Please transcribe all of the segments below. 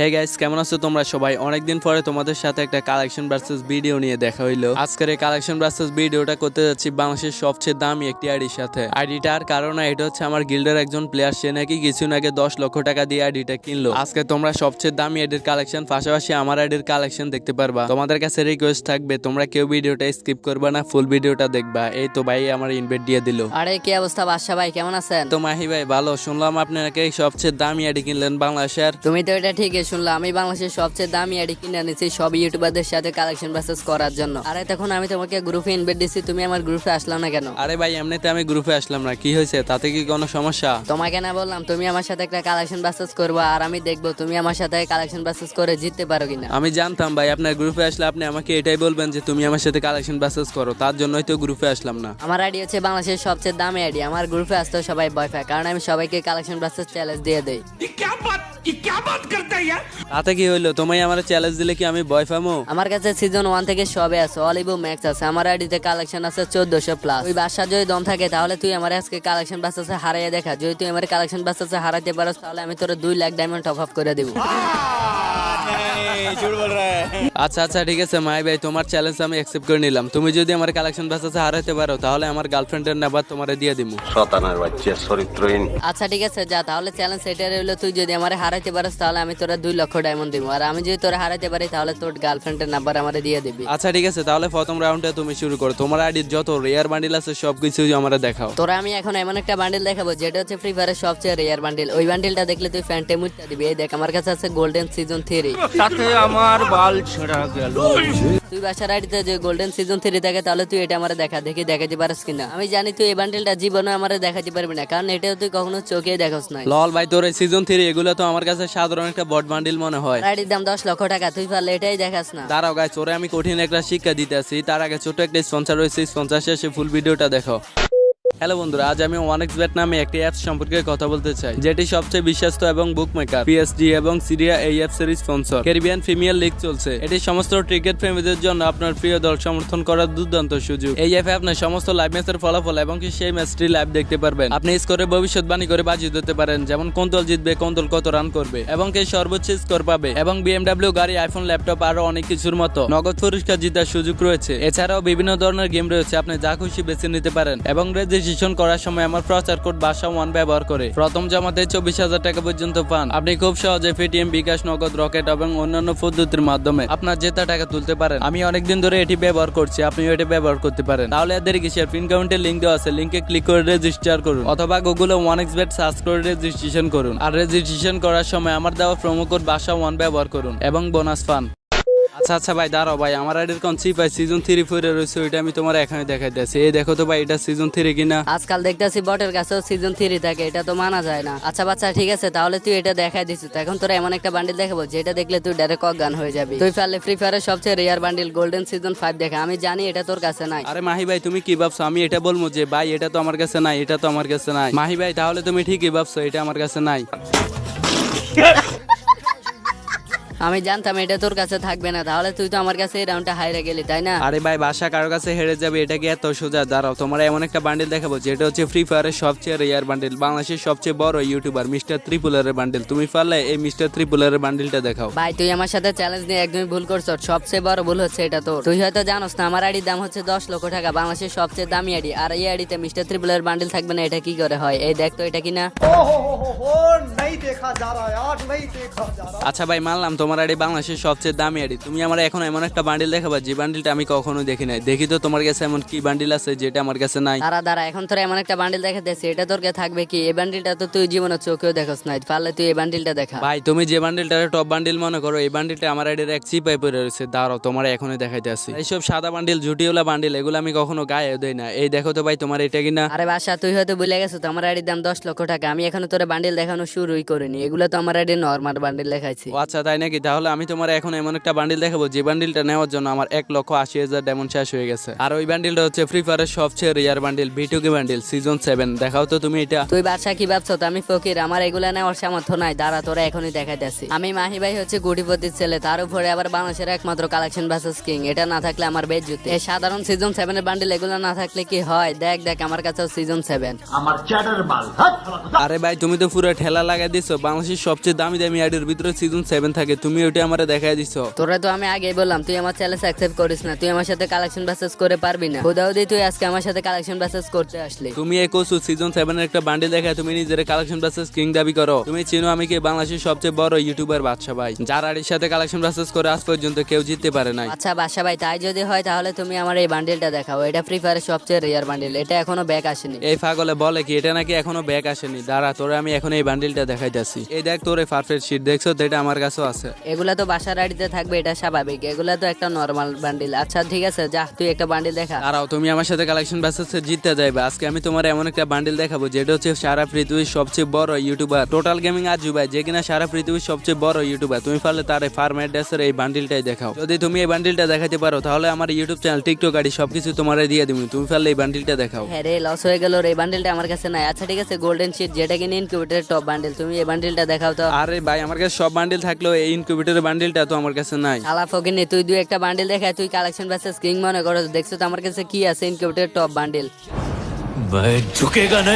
Hey guys কেমন আছো তোমরা? সবাই অনেকদিন পরে তোমাদের সাথে একটা কালেকশন ভার্সেস ভিডিও নিয়ে দেখা হইল। আজকের এই কালেকশন ভার্সেস ভিডিওটা করতে যাচ্ছি বাংলাদেশের সবচেয়ে দামি একটি আইডির সাথে। আইডিটার কারণ এটা হচ্ছে আমার গিল্ডের একজন প্লেয়ার সে নাকি কিছুদিন আগে দশ লক্ষ টাকা দিয়ে আইডিটা কিনলো। আজকে তোমরা সবচেয়ে দামি আইডির কালেকশন পাশাপাশি আমার আইডির কালেকশন দেখতে পারবা। তোমাদের কাছে রিকোয়েস্ট থাকবে তোমরা কেউ ভিডিওটা স্কিপ করবা না ফুল ভিডিওটা দেখবা। এই তো ভাই আমার ইনভাইট দিয়ে দিল। আরে কি অবস্থা বাদশা ভাই? কেমন আছেন? তো মাহি ভাই ভালো? শুনলাম আপনি নাকি সবচেয়ে দামি আইডি কিনলেন বাংলাদেশের। তুমি তো এটা ঠিকই শুনলা আমি বাংলাদেশের সবচেয়ে দামি আইডি কিনে নিয়েছি সব ইউটিউবারদের সাথে কালেকশন বাসেস করার জন্য। আরে তখন আমি তোমাকে গ্রুপে ইনভাইট দিছি তুমি আমার গ্রুপে আসলাম না কেন? আরে ভাই এমনিতে আমি গ্রুপে আসলাম না কি হয়েছে? তাতে কি কোনো সমস্যা? তোমাকে না বললাম তুমি আমার সাথে একটা কালেকশন বাসেস করব আর আমি দেখব তুমি আমার সাথে কালেকশন বাসেস করে জিততে পারো কিনা। আমি জানতাম ভাই আপনার গ্রুপে আসলে আপনি আমাকে এটাই বলবেন যে তুমি আমার সাথে কালেকশন বাসেস করো তার জন্যই তো গ্রুপে আসলাম না। আমার আইডি হচ্ছে বাংলাদেশের সবচেয়ে দামি আইডি আমার গ্রুপে আসতেও সবাই ভয় পায় কারণ আমি সবাইকে কালেকশন বাসেস চ্যালেঞ্জ দিয়ে দেই। কি তাতে কি হইল? তোমায় আমার চ্যালেঞ্জ দিলে কি আমি বয় ফামো আমার কাছে সিজন ওয়ান থেকে সবে আছে অলিভ ম্যাক্স আছে আমার আইডিতে কালেকশন আছে চোদ্দশো প্লাস ওই বাসা যদি দম থাকে তাহলে তুই আমার আজকে কালেকশন বাস আছে হারাইয়া দেখা। যদি তুই আমার কালেকশন বাস আছে হারাইতে পারো তাহলে আমি তোর দুই লাখ ডায়মন্ড টপ অফ করে দেবো। আচ্ছা আচ্ছা ঠিক আছে মাই ভাই তোমার চ্যালেঞ্জ আমি অ্যাকসেপ্ট করে নিলাম। তুমি যদি আমার কালেকশন বাসাতে হারাতে পারো তাহলে আমার গার্লফ্রেন্ডের নাম্বার তোমারে দিয়ে দিমু। শতানার বাচ্চা চরিত্রহীন। আচ্ছা ঠিক আছে যা তাহলে চ্যালেঞ্জ সেটা রইল তুই যদি আমার হারাইতে পারিস তাহলে আমি তোরা দুই লক্ষ ডায়মন্ড দিব আর আমি যদি তোরা হারাইতে পারি তাহলে তোর গার্লফ্রেন্ডের নাম্বার আমার দিয়ে দিবি। আচ্ছা ঠিক আছে তাহলে প্রথম রাউন্ডে তুমি শুরু করো। তোমার আইডির যত রেয়ার বান্ডিল আছে সবকিছু আমার দেখাও। তোরা আমি এখন এমন একটা বান্ডিল দেখাবো যেটা হচ্ছে ফ্রি ফায়ারের সবচেয়ে রেয়ার বান্ডিল ওই বান্ডিলটা দেখলে তুই ফ্যান্টে মুচটা দিবি। এই দেখ আমার কাছে আছে গোল্ডেন সিজন থ্রি সাথে আমার বাল ছেঁড়া গেল। তুই বাসার আইডিতে যে গোল্ডেন সিজন থ্রি থাকে তাহলে তুই এটা আমার দেখা দেখি দেখাতে পারিস কিনা? আমি জানি তুই এই বান্ডিলটা জীবনে আমার দেখাতে পারবি না কারণ এটাও তুই কখনো চোখে দেখোস নাই। লল ভাই তোর সিজন থ্রি এগুলো তো আমার কাছে সাধারণ একটা বট বান্ডিল মনে হয়। আইডির দাম দশ লক্ষ টাকা তুই পারলে এটাই দেখাস না। দাঁড়াও গাছ ওরে আমি কঠিন একটা শিক্ষা দিতে আসি তার আগে ছোট একটা স্পন্সার রয়েছে স্পন্সার শেষে ফুল ভিডিওটা দেখো। হ্যালো বন্ধুরা, আজ আমি ওয়ানেক্স ব্যাট নামে একটি অ্যাপস সম্পর্কে কথা বলতে চাই, যেটি সবচেয়ে বিশ্বস্ত এবং বুক মেকার পিএসডি এবং সিরিয়া এই অ্যাপস এর স্পন্সর ক্যারিবিয়ান প্রিমিয়ার লিগ চলছে। এটি সমস্ত ক্রিকেট প্রেমীদের জন্য আপনার প্রিয় দল সমর্থন করার দুর্দান্ত সুযোগ। এই অ্যাপে আপনার সমস্ত লাইভ ম্যাচের ফলাফল এবং সেই ম্যাচটি লাইভ দেখতে পারবেন। আপনি স্কোরে ভবিষ্যৎবাণী করে বাজি দিতে পারেন, যেমন কোন দল জিতবে, কোন দল কত রান করবে, এবং কে সর্বোচ্চ স্কোর পাবে, এবং বিএমডাব্লিউ গাড়ি আইফোন ল্যাপটপ আরও অনেক কিছুর মতো নগদ পুরস্কার জিতার সুযোগ রয়েছে। এছাড়াও বিভিন্ন ধরনের গেম রয়েছে, আপনি যা খুশি বেছে নিতে পারেন, এবং রেজিস্ট্রেশন করার সময় আমার প্রচার কোড বাসা ওয়ান ব্যবহার করে। প্রথম জমাতে চব্বিশ হাজার টাকা পর্যন্ত পান। আপনি খুব সহজে পেটিএম, বিকাশ, নগদ, রকেট এবং অন্যান্য পদ্ধতির মাধ্যমে আপনার জেতা টাকা তুলতে পারেন। আমি অনেকদিন ধরে এটি ব্যবহার করছি, আপনিও এটি ব্যবহার করতে পারেন। তাহলে এদের কিসের? পিন কাউন্টের লিঙ্ক দেওয়া আছে। লিঙ্কে ক্লিক করে রেজিস্টার করুন। অথবা গুগলে ওয়ান এক্স বেট সার্চ করে রেজিস্ট্রেশন করুন। আর রেজিস্ট্রেশন করার সময় আমার দেওয়া প্রোমো কোড বাসা ওয়ান ব্যবহার করুন এবং বোনাস পান। আচ্ছা আচ্ছা ভাই দাঁড়াও ভাই আমার আইডির কোন চিপ ভাই সিজন থ্রি ফোরে রয়েছে ওইটা আমি তোমার এখানে দেখাই দিয়েছি এই দেখো তো ভাই এটা সিজন থ্রি কিনা? আজকাল দেখতেছি বটের কাছেও সিজন থ্রি থাকে এটা তো মানা যায় না। আচ্ছা বাচ্চা ঠিক আছে তাহলে তুই এটা দেখাই দিছিস এখন তোরা এমন একটা বান্ডিল দেখাবো যেটা দেখলে তুই ডাইরেক্ট গান হয়ে যাবি। তুই পারলে ফ্রি ফায়ারের সবচেয়ে rare bundle golden season five দেখা। আমি জানি এটা তোর কাছে নাই। আরে মাহি ভাই তুমি কি ভাবছ? আমি এটা বলব যে ভাই এটা তো আমার কাছে নাই এটা তো আমার কাছে নাই। মাহি ভাই তাহলে তুমি ঠিকই ভাবছ এটা আমার কাছে নাই। আমি জানতাম এটা তোর কাছে থাকবে না তাহলে তুই তো আমার কাছে এই রাউন্ডটা হাইরে গেলি তাই না? আরে ভাই বাসা কারও কাছে হেরে যাবে এটা কি এত সোজা? দাঁড়াও তোমার এমন একটা বান্ডেল দেখাবো যেটা হচ্ছে ফ্রি ফায়ারের সবচেয়ে রেয়ার বান্ডেল বাংলাদেশের সবচেয়ে বড় ইউটিউবার মিস্টার ত্রিপুলারের বান্ডেল তুমি পারলে এই মিস্টার ত্রিপুলারের বান্ডেলটা দেখাও। ভাই তুই আমার সাথে চ্যালেঞ্জ নিয়ে একদমই ভুল করছ সবচেয়ে বড় ভুল হচ্ছে এটা তোর। তুই হয়তো জানোস না আমার আইডির দাম হচ্ছে দশ লক্ষ টাকা বাংলাদেশের সবচেয়ে দামি আইডি আর এই আইডিতে মিস্টার ত্রিপুলারের বান্ডেল থাকবে না এটা কি করে হয়? এই দেখ তো এটা কি না আচ্ছা ভাই মানলাম তোমার আইডি বাংলাদেশের সবচেয়ে দামি আইডি। তুমি আমার এখন এমন একটা বান্ডিল দেখাবা যে বান্ডিলটা আমি কখনো দেখি নাই। দেখি তো তোমার কাছে এমন কি বান্ডিল আছে যেটা আমার কাছে নাই? দাঁড়া দাঁড়া এখন তোর এমন একটা বান্ডিল দেখা দিয়েছে এটা তোর কাছে থাকবে কি? এই বান্ডিলটা তো তুই জীবনে চোখেও দেখোস নাই পারলে তুই এই বান্ডিলটা দেখা। ভাই তুমি যে বান্ডিলটা টপ বান্ডিল মনে করো এই বান্ডিলটা আমার আইডির এক চিপাই পড়ে রয়েছে। দাঁড়াও তোমার এখনই দেখাইতে আসি। এইসব সাদা বান্ডিল ঝুটিওলা বান্ডিল এগুলো আমি কখনো গায়ে দেই না। এই দেখো তো ভাই তোমার এটা কিনা? আরে বাসা তুই হয়তো ভুলে গেছো তো আমার আইডির দাম দশ লক্ষ টাকা। আমি এখনও তোর বান্ডিল দেখানো শুরুই করিনি। এগুলো তো আমার আইডি নর্মাল বান্ডিল দেখাইছি। আচ্ছা তাই নাকি? নাকি তাহলে আমি তোমার এখন এমন একটা বান্ডিল দেখাবো যে বান্ডিলটা নেওয়ার জন্য আমার এক লক্ষ আশি হাজার ডায়মন্ড শেষ হয়ে গেছে। আর ওই বান্ডিলটা হচ্ছে ফ্রি ফায়ারের সবচেয়ে রিয়ার বান্ডিল ভিটুকি বান্ডিল সিজন সেভেন দেখাও তো তুমি এটা। তুই বাদশা কি ভাবছ? তো আমি ফকির আমার এগুলা নেওয়ার সামর্থ্য নাই। দাঁড়া তোরা এখনই দেখাইতেছি। আমি মাহি ভাই হচ্ছে গুটিপতির ছেলে তার উপরে আবার বাংলাদেশের একমাত্র কালেকশন ভার্সেস কিং এটা না থাকলে আমার বেজ জুতে এই সাধারণ সিজন সেভেনের বান্ডিল এগুলো না থাকলে কি হয়? দেখ দেখ আমার কাছেও সিজন সেভেন আমার চ্যাটার মাল আরে ভাই তুমি তো পুরো ঠেলা লাগাই দিছো। বাংলাদেশের সবচেয়ে দামি দামি আইডির ভিতরে সিজন সেভেন থাকে। তুমি ওটা আমারে দেখাই দিছো। তোরা তো আমি আগেই বললাম তুই আমার চ্যালেঞ্জ অ্যাকসেপ্ট করিস না তুই আমার সাথে কালেকশন ভার্সেস করে পারবি না। খুদাউদি তুই আজকে আমার সাথে কালেকশন ভার্সেস করতে আসলি। তুমি এই কোসু সিজন সেভেনের একটা বান্ডিল দেখায় তুমি নিজের কালেকশন ভার্সেস কিং দাবি করো। তুমি চিনো আমি কি বাংলাদেশের সবচেয়ে বড় ইউটিউবার বাদশা ভাই। যার আড়ির সাথে কালেকশন ভার্সেস করে আজ পর্যন্ত কেউ জিততে পারে নাই। আচ্ছা বাসা ভাই তাই যদি হয় তাহলে তুমি আমার এই বান্ডিলটা দেখাও। এটা ফ্রি ফায়ারের সবচেয়ে রেয়ার বান্ডিল এটা এখনও ব্যাক আসেনি। এই ফাগলে বলে কি এটা নাকি এখনও ব্যাক আসেনি? দাঁড়া তোরে আমি এখন এই বান্ডিলটা দেখাইতেছি। এই দেখ তোরে পারফেক্ট শিট দেখছ তো এটা আমার কাছেও আছে। এগুলা তো বাসার আড়িতে থাকবে এটা স্বাভাবিক। এগুলা তো একটা নর্মাল বান্ডিল আচ্ছা ঠিক আছে যা তুই একটা বান্ডিল দেখা। দাঁড়াও তুমি আমার সাথে কালেকশন ভার্সেস জিততে যাইবে। আজকে আমি তোমার এমন একটা বান্ডিল দেখাবো যেটা হচ্ছে সারা পৃথিবীর সবচেয়ে বড় ইউটিউবার টোটাল গেমিং আজ ভাই যে কিনা সারা পৃথিবীর সবচেয়ে বড় ইউটিউবার তুমি পারলে তার এই ফার্ম অ্যাড্রেসের এই বান্ডিলটাই দেখাও। যদি তুমি এই বান্ডিলটা দেখাতে পারো তাহলে আমার ইউটিউব চ্যানেল টিকটক আইডি সবকিছু তোমার দিয়ে দিবি তুমি পারলে এই বান্ডিলটা দেখাও। হ্যাঁ রে লস হয়ে গেল রে এই বান্ডিলটা আমার কাছে নাই। আচ্ছা ঠিক আছে গোল্ডেন শিট যেটা কিনে ইনকিউবেটরের টপ বান্ডিল তুমি এই বান্ডিলটা দেখাও তো। আরে ভাই আমার কাছে সব বান্ডিল থাকলেও এই ইনকিউবেটরের বান্ডিলটা তো আমার কাছে নাই। আলা ফকিনি তুই দুই একটা বান্ডিল দেখা তুই কালেকশন ভার্সেস কিং মনে করো দেখছ তো আমার কাছে কি আছে ইনকিউবেটরের টপ বান্ডিল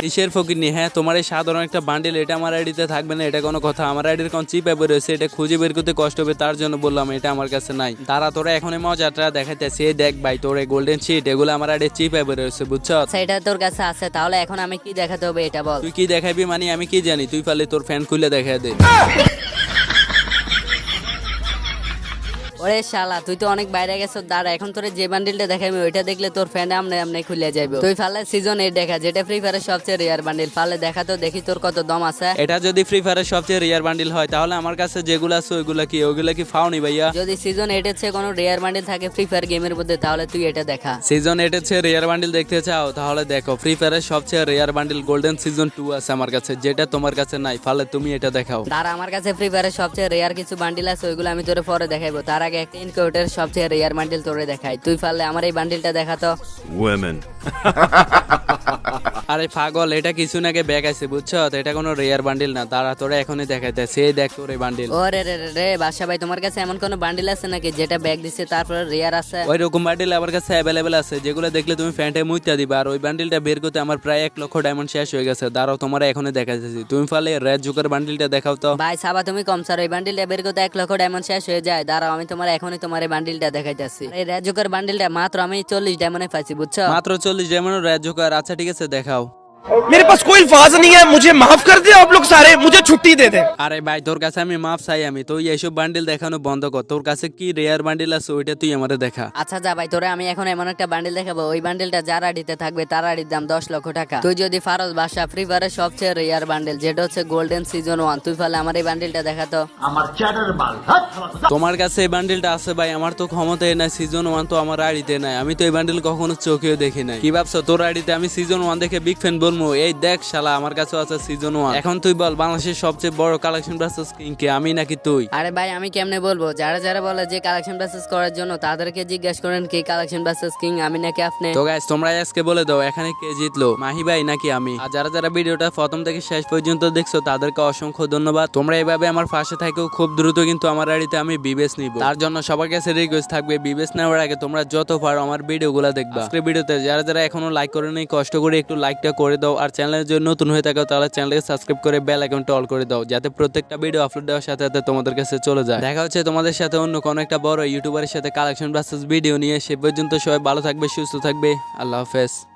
কিসের ফকিরনি হ্যাঁ তোমার এই সাধারণ একটা বান্ডিল এটা আমার আইডিতে থাকবে না এটা কোনো কথা। আমার আইডির কোন চিপ অ্যাপ রয়েছে এটা খুঁজে বের করতে কষ্ট হবে তার জন্য বললাম এটা আমার কাছে নাই। তারা তোরা এখন মজাটা দেখাইতেছে এই দেখ ভাই তোর গোল্ডেন শিট এগুলো আমার আইডির চিপ অ্যাপ রয়েছে বুঝছ? এটা তোর কাছে আছে তাহলে এখন আমি কি দেখাতে হবে এটা বল। তুই কি দেখাবি মানে আমি কি জানি তুই পারলে তোর ফ্যান খুলে দেখা দে। ওরে শালা তুই তো অনেক বাইরে গেছো দাঁড়া এখন তোর যে বান্ডিলটা দেখাবি ওইটা দেখলে তোর ফ্যান আমনে আমনে খুলে যাবে তুই ফালে সিজন এইট দেখা যেটা ফ্রি ফায়ারের সবচেয়ে রেয়ার বান্ডিল ফালে দেখা তো দেখি তোর কত দম আছে। এটা যদি ফ্রি ফায়ারের সবচেয়ে রিয়ার বান্ডিল হয় তাহলে আমার কাছে যেগুলো আছে ওইগুলো কি ওইগুলো কি ফাওনি ভাইয়া? যদি সিজন এইটের চেয়ে কোনো রেয়ার বান্ডিল থাকে ফ্রি ফায়ার গেমের মধ্যে তাহলে তুই এটা দেখা। সিজন এটের চেয়ে রেয়ার বান্ডিল দেখতে চাও তাহলে দেখো ফ্রি ফায়ারের সবচেয়ে rare bundle golden season two আছে আমার কাছে যেটা তোমার কাছে নাই ফালে তুমি এটা দেখাও। তার আমার কাছে ফ্রি ফায়ারের সবচেয়ে রেয়ার কিছু বান্ডিল আছে ওইগুলো আমি তোরে পরে দেখাইবো তার আগে একটা ইনকিউবেটর সবচেয়ে রেয়ার বান্ডিল তোরে দেখাই তুই পারলে আমার এই বান্ডিলটা দেখাতো Women. আরে পাগল এটা কিছু নাকি ব্যাগ আছে বুঝছ? তো এটা কোনো রেয়ার বান্ডিল না তারা তোরা এখনই দেখাইতে সে দেখ তোর এই বান্ডিল ও রে রে রে রে বাদশা ভাই তোমার কাছে এমন কোনো বান্ডিল আছে নাকি যেটা ব্যাগ দিচ্ছে তারপরে রেয়ার আছে? ওই রকম বান্ডিল আমার কাছে অ্যাভেলেবেল আছে যেগুলো দেখলে তুমি ফ্যান্টে মুইতা দিবা আর ওই বান্ডিলটা বের করতে আমার প্রায় এক লক্ষ ডায়মন্ড শেষ হয়ে গেছে দাঁড়াও তোমার এখনই দেখাইতেছি তুমি ফালে রেড জুকার বান্ডিলটা দেখাও তো। ভাই সাবা তুমি কম স্যার এই বান্ডিলটা বের করতে এক লক্ষ ডায়মন্ড শেষ হয়ে যায় দাঁড়াও আমি তোমার এখনই তোমার এই বান্ডিলটা দেখাইতেছি। এই রেজুকার বান্ডিলটা মাত্র আমি চল্লিশ ডায়মন্ডে পাইছি, বুঝছ? মাত্র চল্লিশ ডায়মন্ড রেড জুকার আচ্ছা ঠিক আছে, দেখাও। मेरे पास कोई अल्फाज नहीं है मुझे माफ कर दे आप लोग सारे मुझे छुट्टी दे दें আরে ভাই তোর কাছে আমি মাপ চাই আমি তো এইসব বান্ডিল দেখানো বন্ধ কর তোর কাছে কি রেয়ার বান্ডিল আছে ওইটা তুই আমারে দেখা আচ্ছা যা ভাই তোরে আমি এখন এমন একটা বান্ডিল দেখাবো ওই বান্ডিলটা যার আডিতে থাকবে তার আডির দাম দশ লক্ষ টাকা তুই যদি ফারজ বাসা ফ্রি ফায়ারের সবচেয়ে রেয়ার বান্ডিল যেটা হচ্ছে গোল্ডেন সিজন ওয়ান তুই ফলে আমার এই বান্ডিলটা দেখাতো তোমার কাছে এই বান্ডিলটা আছে ভাই আমার তো ক্ষমতায় নাই সিজন ওয়ান তো আমার আইডিতে নাই আমি তো এই বান্ডিল কখনো চোখেও দেখি নাই কি ভাবছো তোর আইডিতে আমি সিজন ওয়ান দেখে বিগ ফ্যান বলব এই দেখ শালা আমার কাছে আছে সিজন ওয়ান এখন তুই বল বাংলাদেশের সবচেয়ে বড় কালেকশন ব্রাসেস কিং? কে? আমি নাকি তুই? আরে ভাই আমি কেমনে বলব? যারা যারা বলে যে কালেকশন বাসেস করার জন্য তাদেরকে জিজ্ঞেস করেন কি কালেকশন বাসেস কিং আমি নাকি আপনি? তো গাইস তোমরা আজকে বলে দাও এখানে কে জিতলো? মাহি ভাই নাকি আমি? আর যারা যারা ভিডিওটা প্রথম থেকে শেষ পর্যন্ত দেখছ তাদেরকে অসংখ্য ধন্যবাদ। তোমরা এইভাবে আমার পাশে থাকেও খুব দ্রুত কিন্তু আমার আড়িতে আমি বিবেস নিব। তার জন্য সবার কাছে রিকোয়েস্ট থাকবে বিবেস নেওয়ার আগে তোমরা যত পারো আমার ভিডিওগুলো দেখবা। আজকের ভিডিওতে যারা যারা এখনও লাইক করে নেই কষ্ট করে একটু লাইকটা করে দাও আর চ্যানেলের জন্য নতুন হয়ে থাকো, তাহলে চ্যানেলকে সাবস্ক্রাইব করে বেল আইকনটা অল করে দাও, যাতে প্রত্যেকটা ভিডিও আপলোড দেওয়ার সাথে সাথে তোমাদের কাছে চলে যায়। দেখা হচ্ছে তোমাদের সাথে অন্য কোনো একটা বড় ইউটিউবারের সাথে কালেকশন ভার্সেস ভিডিও নিয়ে, সে পর্যন্ত সবাই ভালো থাকবে, সুস্থ থাকবে, আল্লাহ হাফেজ।